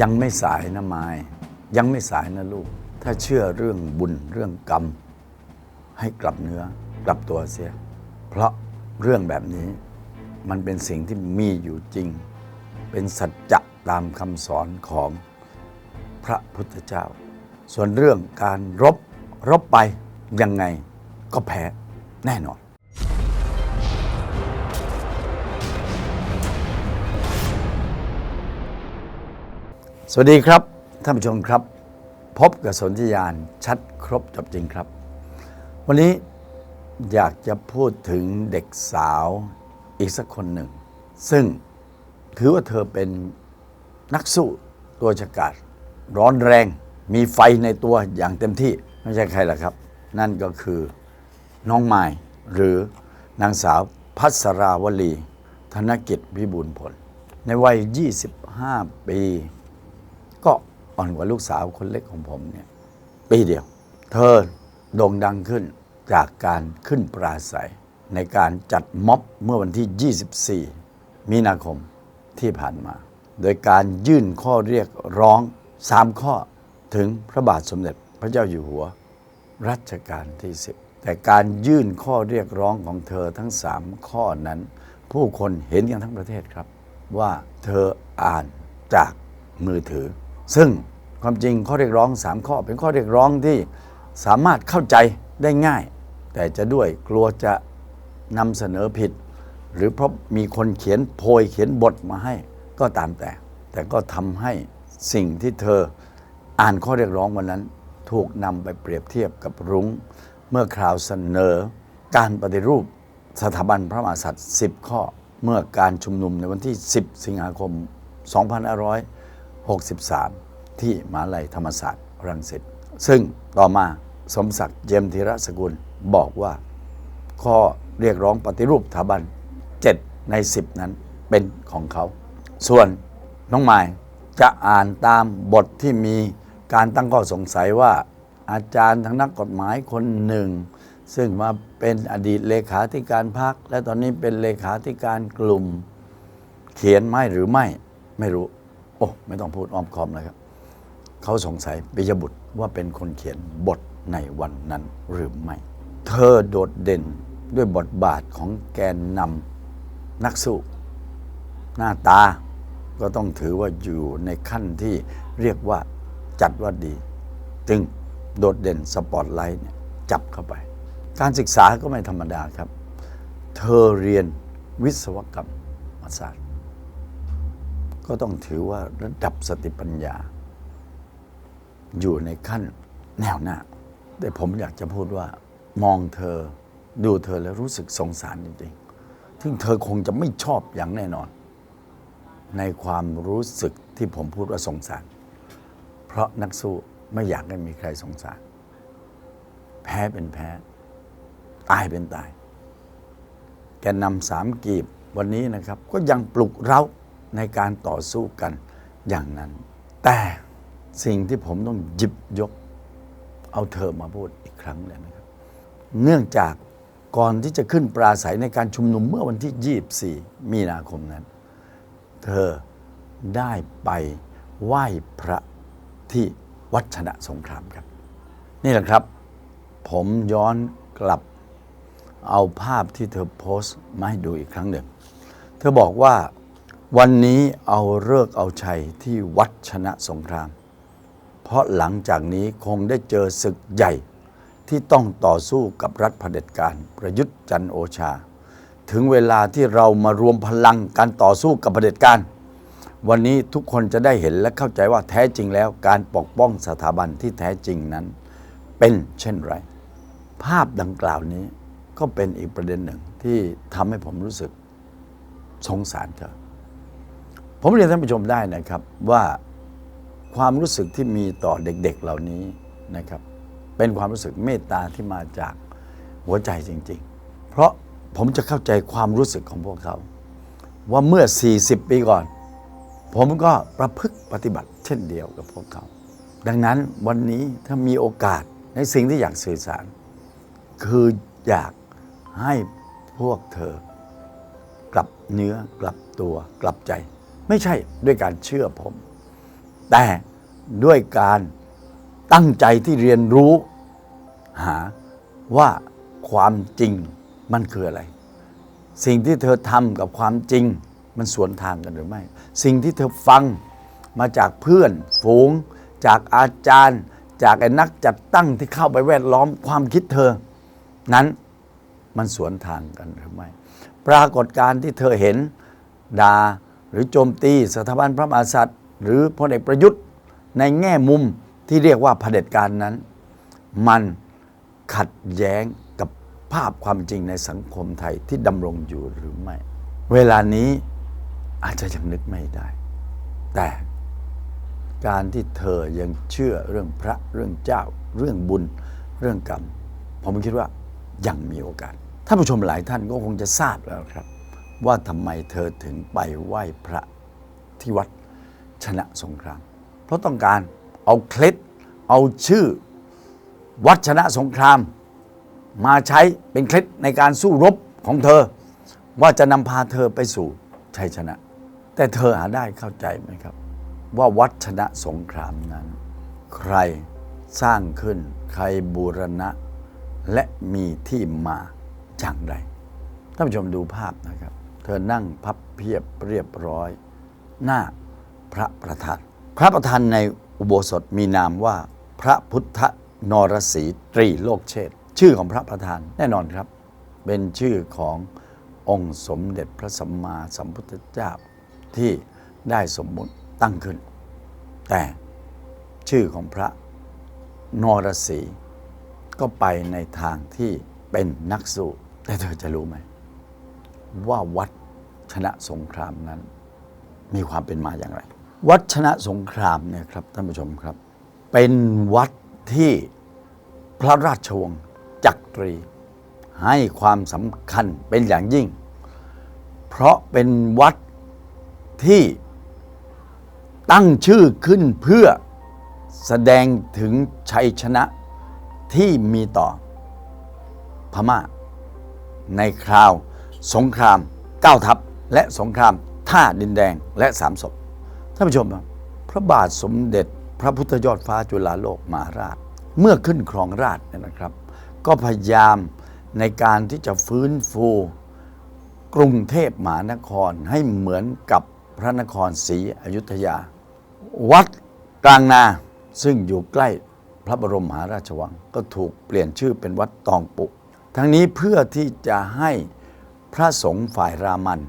ยังไม่สายนะไม้ยังไม่สายนะลูก ถ้าเชื่อเรื่องบุญเรื่องกรรม ให้กลับเนื้อกลับตัวเสีย เพราะเรื่องแบบนี้มันเป็นสิ่งที่มีอยู่จริง เป็นสัจจะตามคำสอนของพระพุทธเจ้า ส่วนเรื่องการรบรบไปยังไงก็แพ้แน่นอน สวัสดีครับท่านผู้ชมครับ พบกับสนธิยานชัดครบจบจริงครับ วันนี้อยากจะพูดถึงเด็กสาวอีกสักคนหนึ่ง ซึ่งถือว่าเธอเป็นนักสู้ตัวฉกาจร้อนแรง มีไฟในตัวอย่างเต็มที่ไม่ใช่ใครล่ะครับ นั่นก็คือน้องไม้หรือนางสาวพัสราวลี ธนกิจวิบูลผล ในวัย 25 ปี ก็อ่อนกว่าลูกสาวคนเล็กของผมเนี่ยปีเดียว เธอโด่งดังขึ้นจากการขึ้นปราศัย ในการจัดม็อบเมื่อวันที่ 24 มีนาคมที่ผ่านมา โดยการยื่นข้อเรียกร้อง 3 ข้อถึงพระบาทสมเด็จพระเจ้าอยู่หัว รัชกาลที่ 10 แต่การยื่นข้อเรียกร้องของเธอทั้ง 3 ข้อนั้น ผู้คนเห็นกันทั้งประเทศครับ ว่าเธออ่านจากมือถือ ซึ่งความจริงข้อเรียกร้อง 3 ข้อเป็นข้อเรียกร้องที่สามารถเข้าใจได้ง่าย แต่จะด้วยกลัวจะนำเสนอผิด หรือเพราะมีคนเขียนโพยเขียนบทมาให้ก็ตามแต่ แต่ก็ทำให้สิ่งที่เธออ่านข้อเรียกร้องวันนั้น ถูกนำไปเปรียบเทียบกับรุ้ง เมื่อคราวเสนอการปฏิรูปสถาบันพระมหากษัตริย์ 10 ข้อเมื่อการชุมนุมในวันที่ 10 สิงหาคม 63 ที่มหาลัยธรรมศาสตร์รังสิตซึ่งต่อมาสมศักดิ์เจยมธีรสกุลบอกว่า ข้อเรียกร้องปฏิรูปสถาบัน 7 ใน 10 นั้นเป็นของเขา ส่วนน้องไม้จะอ่านตามบทที่มีการตั้งข้อสงสัยว่า อาจารย์ทางนักกฎหมายคนหนึ่ง ซึ่งมาเป็นอดีตเลขาธิการพัก และตอนนี้เป็นเลขาธิการกลุ่ม เขียนไม่หรือไม่ไม่รู้ โอ้ไม่ต้องพูดอ้อมคอมเลยครับ เขาสงสัยปิยบุตรว่าเป็นคนเขียนบทในวันนั้นหรือไม่ เธอโดดเด่นด้วยบทบาทของแกนนำนักสู้หน้าตาก็ต้องถือว่าอยู่ในขั้นที่เรียกว่าจัดว่าดี จึงโดดเด่นสปอตไลท์เนี่ยจับเข้าไป การศึกษาก็ไม่ธรรมดาครับ เธอเรียนวิศวกรรมศาสตร์ ก็ต้องถือว่าระดับสติปัญญา อยู่ในขั้นแนวหน้า แต่ผมอยากจะพูดว่ามองเธอดูเธอแล้วรู้สึกสงสารจริงๆซึ่งเธอคงจะไม่ชอบอย่างแน่นอน ในความรู้สึกที่ผมพูดว่าสงสาร เพราะนักสู้ไม่อยากให้มีใครสงสาร แพ้เป็นแพ้ ตายเป็นตาย แกนนำสามกีบวันนี้นะครับ ก็ยังปลุกเร้า ในการต่อสู้กันอย่างนั้น แต่สิ่งที่ผมต้องหยิบยก เอาเธอมาพูดอีกครั้งเลยนะครับ เนื่องจากก่อนที่จะขึ้นปราศัยในการชุมนุมเมื่อวันที่ 24 มีนาคมนั้น เธอได้ไปไหว้พระที่วัดชนะสงครามครับ นี่แหละครับ ผมย้อนกลับเอาภาพที่เธอโพสต์มาให้ดูอีกครั้งหนึ่ง เธอบอกว่า วันนี้เอาเลิกเอาชัยที่วัดชนะสงคราม เพราะหลังจากนี้คงได้เจอศึกใหญ่ที่ต้องต่อสู้กับรัฐเผด็จการประยุทธ์จันโอชา ถึงเวลาที่เรามารวมพลังการต่อสู้กับเผด็จการวันนี้ทุกคนจะได้เห็นและเข้าใจว่าแท้จริงแล้วการปกป้องสถาบันที่แท้จริงนั้น เป็นเช่นไร ภาพดังกล่าวนี้ก็เป็นอีกประเด็นหนึ่งที่ทำให้ผมรู้สึกสงสารเธอ ผมเรียนท่านผู้ชมได้นะครับว่าความรู้สึกที่มีต่อเด็กๆเหล่านี้นะครับ เป็นความรู้สึกเมตตาที่มาจากหัวใจจริง ๆ เพราะผมจะเข้าใจความรู้สึกของพวกเขา ว่าเมื่อ 40 ปีก่อน ผมก็ประพฤติปฏิบัติเช่นเดียวกับพวกเขา ดังนั้นวันนี้ถ้ามีโอกาสในสิ่งที่อยากสื่อสาร คืออยากให้พวกเธอกลับเนื้อกลับตัวกลับใจ ไม่ใช่ด้วยการเชื่อผม แต่ด้วยการตั้งใจที่เรียนรู้ หาว่าความจริงมันคืออะไร สิ่งที่เธอทำกับความจริงมันสวนทางกันหรือไม่ สิ่งที่เธอฟังมาจากเพื่อนฝูง จากอาจารย์ จากไอ้นักจัดตั้งที่เข้าไปแวดล้อมความคิดเธอ นั้นมันสวนทางกันหรือไม่ ปรากฏการณ์ที่เธอเห็นดา หรือโจมตีสถาบันพระมหากษัตริย์ หรือพลเอกประยุทธ์ในแง่มุมที่เรียกว่าเผด็จการนั้น มันขัดแย้งกับภาพความจริงในสังคมไทยที่ดำรงอยู่หรือไม่ เวลานี้อาจจะยังนึกไม่ได้ แต่การที่เธอยังเชื่อเรื่องพระเรื่องเจ้า เรื่องบุญเรื่องกรรม ผมคิดว่ายังมีโอกาสท่านผู้ชมหลายท่านก็คงจะทราบแล้วครับ ว่าทำไมเธอถึงไปไหว้พระที่วัดชนะสงคราม เพราะต้องการเอาเคล็ดเอาชื่อวัดชนะสงคราม มาใช้เป็นเคล็ดในการสู้รบของเธอ ว่าจะนำพาเธอไปสู่ชัยชนะ แต่เธอหาได้เข้าใจไหมครับ ว่าวัดชนะสงครามนั้น ใครสร้างขึ้นใครบูรณะ และมีที่มาอย่างไรท่านผู้ชมดูภาพนะครับ เธอนั่งพับเพียบเรียบร้อย หน้าพระประธาน พระประธานในอุโบสถมีนามว่าพระพุทธนรสีตรีโลกเชษชื่อของพระประธานแน่นอนครับ เป็นชื่อขององค์สมเด็จพระสัมมาสัมพุทธเจ้าที่ได้สมมุติตั้งขึ้น แต่ชื่อของพระนรสีก็ไปในทางที่เป็นนักสู้แต่เธอจะรู้ไหม ว่าวัดชนะสงครามนั้น มีความเป็นมาอย่างไร วัดชนะสงครามเนี่ยครับท่านผู้ชมครับ เป็นวัดที่พระราชวงศ์จักรี ให้ความสำคัญเป็นอย่างยิ่ง เพราะเป็นวัดที่ตั้งชื่อขึ้นเพื่อแสดงถึงชัยชนะที่มีต่อพม่าในคราว สงครามเก้าทัพและสงครามท่าดินแดงและสามศพท่านผู้ชมครับพระบาทสมเด็จพระพุทธยอดฟ้าจุฬาโลกมหาราช เมื่อขึ้นครองราชเนี่ยนะครับ ก็พยายามในการที่จะฟื้นฟู กรุงเทพมหานครให้เหมือนกับพระนครศรีอยุธยา วัดกลางนาซึ่งอยู่ใกล้พระบรมมหาราชวัง ก็ถูกเปลี่ยนชื่อเป็นวัดตองปุ ทั้งนี้เพื่อที่จะให้ พระสงฆ์ฝ่ายรามัน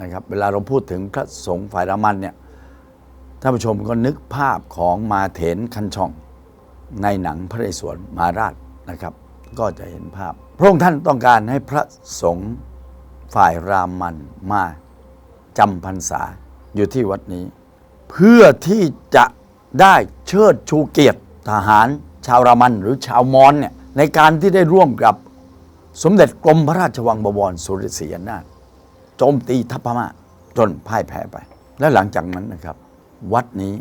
นะครับเวลาเราพูดถึงพระสงฆ์ฝ่ายรามันเนี่ยท่านผู้ชมก็นึกภาพของมาเถนคันช่องในหนังพระนเรศวรมาราชนะครับ ก็จะเห็นภาพ พระองค์ท่านต้องการให้พระสงฆ์ฝ่ายรามันมาจำพรรษาอยู่ที่วัดนี้ เพื่อที่จะได้เชิดชูเกียรติทหารชาวรามันหรือชาวมอญเนี่ยในการที่ได้ร่วมกับ สมเด็จกรมพระราชวังบวรสุริศรีอนาถโจมตีทัพพม่าจนพ่ายแพ้ไป และหลังจากนั้นนะครับ วัดนี้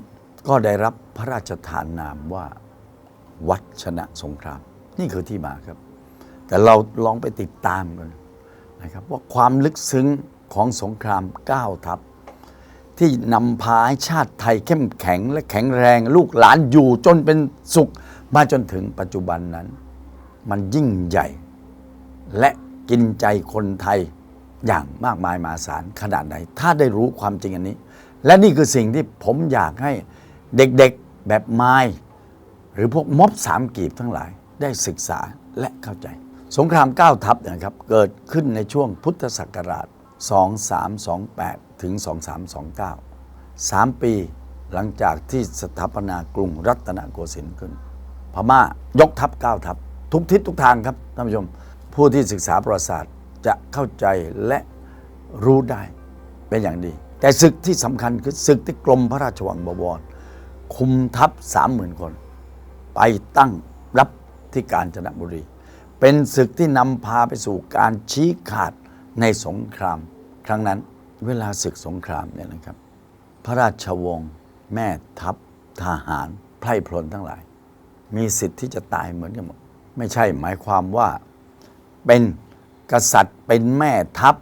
ก็ได้รับพระราชทานนามว่าวัดชนะสงคราม นี่คือที่มาครับ แต่เราลองไปติดตามกันนะครับว่าความลึกซึ้งของสงครามก้าทัพที่นำพาให้ชาติไทยเข้มแข็งและแข็งแรงลูกหลานอยู่จนเป็นสุข มาจนถึงปัจจุบันนั้น มันยิ่งใหญ่ และกินใจคนไทยอย่างมากมายมหาศาลขนาดไหน ถ้าได้รู้ความจริงอันนี้ และนี่คือสิ่งที่ผมอยากให้เด็กๆแบบไม้หรือพวกม็อบสามกีบทั้งหลายได้ศึกษาและเข้าใจ สงครามเก้าทัพเนยนะครับ เกิดขึ้นในช่วงพุทธศักราช 2328 ถึง 2329 3 ปีหลังจากที่สถาปนากรุงรัตนโกสินทร์ขึ้น พม่ายกทัพเก้าทัพ ทุกทิศทุกทางครับท่านผู้ชม ผู้ที่ศึกษาประวัติศาสตร์จะเข้าใจและรู้ได้เป็นอย่างดี แต่ศึกที่สำคัญคือศึกที่กรมพระราชวังบวร คุมทัพสามหมื่นคน ไปตั้งรับที่กาญจนบุรี เป็นศึกที่นำพาไปสู่การชี้ขาดในสงคราม ครั้งนั้นเวลาศึกสงครามเนี่ยนะครับ พระราชวงศ์แม่ทัพทหารไพร่พลทั้งหลาย มีสิทธิ์ที่จะตายเหมือนกันหมด ไม่ใช่หมายความว่า เป็นกษัตริย์เป็นแม่ทัพ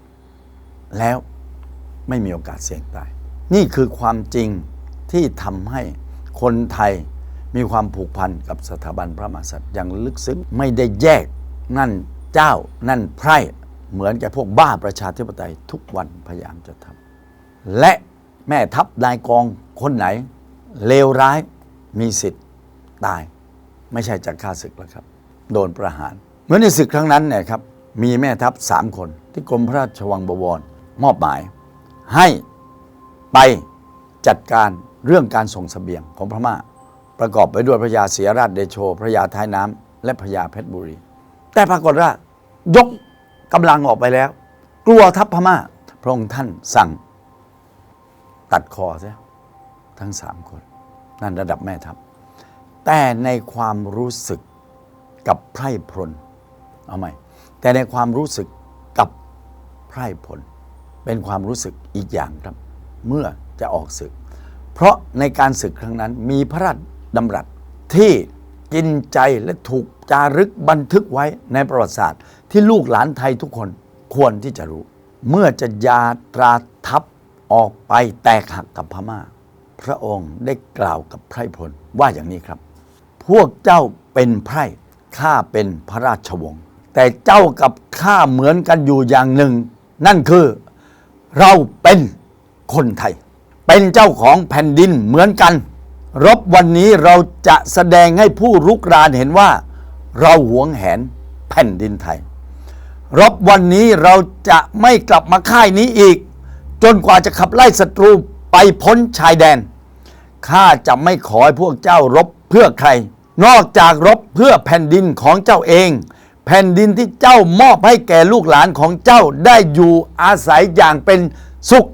แล้วไม่มีโอกาสเสี่ยงตาย นี่คือความจริงที่ทำให้คนไทยมีความผูกพันกับสถาบันพระมหากษัตริย์อย่างลึกซึ้งไม่ได้แยกนั่นเจ้านั่นไพร่เหมือนกับพวกบ้าประชาธิปไตยทุกวันพยายามจะทำและแม่ทัพนายกองคนไหน เลวร้ายมีสิทธิ์ตาย ไม่ใช่จากข้าศึกแล้วครับ โดนประหาร เมื่อในศึกครั้งนั้นเนี่ยครับมีแม่ทัพสามคนที่กรมพระราชวังบวรมอบหมาย ให้ไปจัดการเรื่องการส่งเสบียงของพม่า ประกอบไปด้วยพระยาเสียราชเดโชพระยาท้ายน้ำและพระยาเพชรบุรี แต่ปรากฏว่ายกกำลังออกไปแล้ว กลัวทัพพม่า พระองค์ท่านสั่งตัดคอเสียทั้งสามคน นั่นระดับแม่ทัพแต่ในความรู้สึกกับไพร่พล เอาไหมแต่ในความรู้สึกกับไพร่พลเป็นความรู้สึกอีกอย่างครับ เมื่อจะออกศึก เพราะในการศึกครั้งนั้นมีพระราชดำรัสที่กินใจและถูกจารึกบันทึกไว้ในประวัติศาสตร์ ที่ลูกหลานไทยทุกคนควรที่จะรู้ เมื่อจะยาตราทัพออกไปแตกหักกับพม่า พระองค์ได้กล่าวกับไพรพลว่าอย่างนี้ครับ พวกเจ้าเป็นไพร่ข้าเป็นพระราชวงศ์ แต่เจ้ากับข้าเหมือนกันอยู่อย่างหนึ่ง นั่นคือเราเป็นคนไทย เป็นเจ้าของแผ่นดินเหมือนกัน รบวันนี้เราจะแสดงให้ผู้รุกรานเห็นว่า เราหวงแหนแผ่นดินไทย รบวันนี้เราจะไม่กลับมาค่ายนี้อีก จนกว่าจะขับไล่ศัตรูไปพ้นชายแดนข้าจะไม่ขอให้พวกเจ้ารบเพื่อใคร นอกจากรบเพื่อแผ่นดินของเจ้าเอง แผ่นดินที่เจ้ามอบให้แก่ลูกหลานของเจ้าได้อยู่อาศัยอย่างเป็นสุข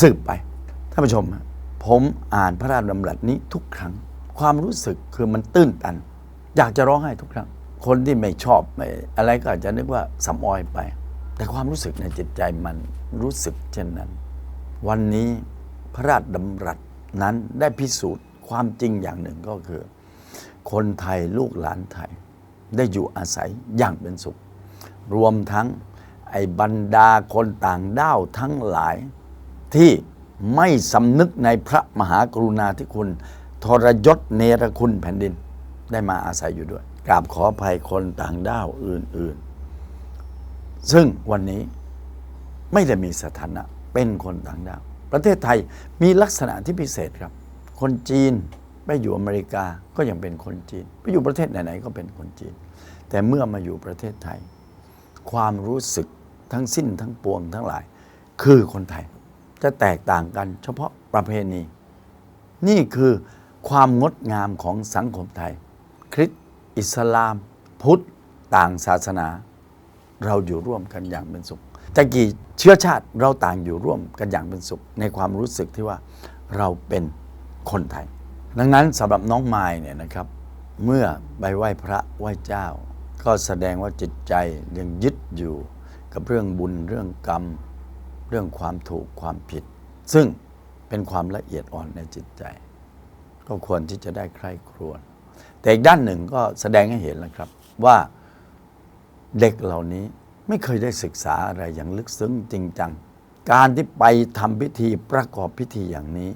สืบไปท่านผู้ชม ผมอ่านพระราชดำรัสนี้ทุกครั้ง ความรู้สึกคือมันตื้นตัน อยากจะร้องไห้ทุกครั้ง คนที่ไม่ชอบไม่อะไรก็อาจจะนึกว่าสำออยไป แต่ความรู้สึกในจิตใจมันรู้สึกเช่นนั้น วันนี้พระราชดำรัสนั้นได้พิสูจน์ความจริงอย่างหนึ่งก็คือ คนไทยลูกหลานไทย ได้อยู่อาศัยอย่างเป็นสุข รวมทั้งไอ้บรรดาคนต่างด้าวทั้งหลายที่ไม่สำนึกในพระมหากรุณาธิคุณ ทรยศเนรคุณแผ่นดินได้มาอาศัยอยู่ด้วยกราบขออภัยคนต่างด้าวอื่น ๆ ซึ่งวันนี้ไม่ได้มีสถานะเป็นคนต่างดาว ประเทศไทยมีลักษณะที่พิเศษครับ คนจีนไปอยู่อเมริกาก็ยังเป็นคนจีน ไปอยู่ประเทศไหนๆก็เป็นคนจีน แต่เมื่อมาอยู่ประเทศไทย ความรู้สึกทั้งสิ้นทั้งปวงทั้งหลาย คือคนไทย จะแตกต่างกันเฉพาะประเพณี นี่คือความงดงามของสังคมไทย คริสต์อิสลาม พุทธต่างศาสนา เราอยู่ร่วมกันอย่างเป็นสุขจะกี่เชื้อชาติเราต่างอยู่ร่วมกันอย่างเป็นสุข ในความรู้สึกที่ว่าเราเป็นคนไทย ดังนั้นสำหรับน้องไม้เนี่ยนะครับ เมื่อไปไหว้พระไหว้เจ้า ก็แสดงว่าจิตใจยังยึดอยู่กับเรื่องบุญเรื่องกรรม เรื่องความถูกความผิด ซึ่งเป็นความละเอียดอ่อนในจิตใจ ก็ควรที่จะได้ใคร่ครวญแต่อีกด้านหนึ่งก็แสดงให้เห็นนะครับว่าเด็กเหล่านี้ไม่เคยได้ศึกษาอะไรอย่างลึกซึ้งจริงจัง การที่ไปทำพิธีประกอบพิธีอย่างนี้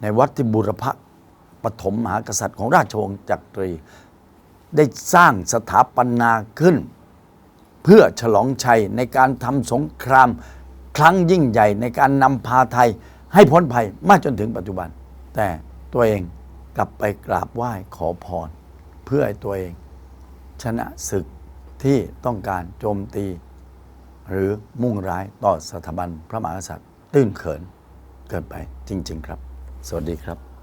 ในวัดที่บุรพะปฐมมหากษัตริย์ของราชวงศ์จักรี ได้สร้างสถาปนาขึ้น เพื่อฉลองชัยในการทำสงครามครั้งยิ่งใหญ่ในการนำพาไทยให้พ้นภัยมาจนถึงปัจจุบัน แต่ตัวเองกลับไปกราบไหว้ขอพร เพื่อให้ตัวเอง ชนะศึกที่ต้องการโจมตี หรือมุ่งร้ายต่อสถาบันพระมหากษัตริย์ ตื้นเขินเกินไปจริง ๆ ครับ สวัสดีครับ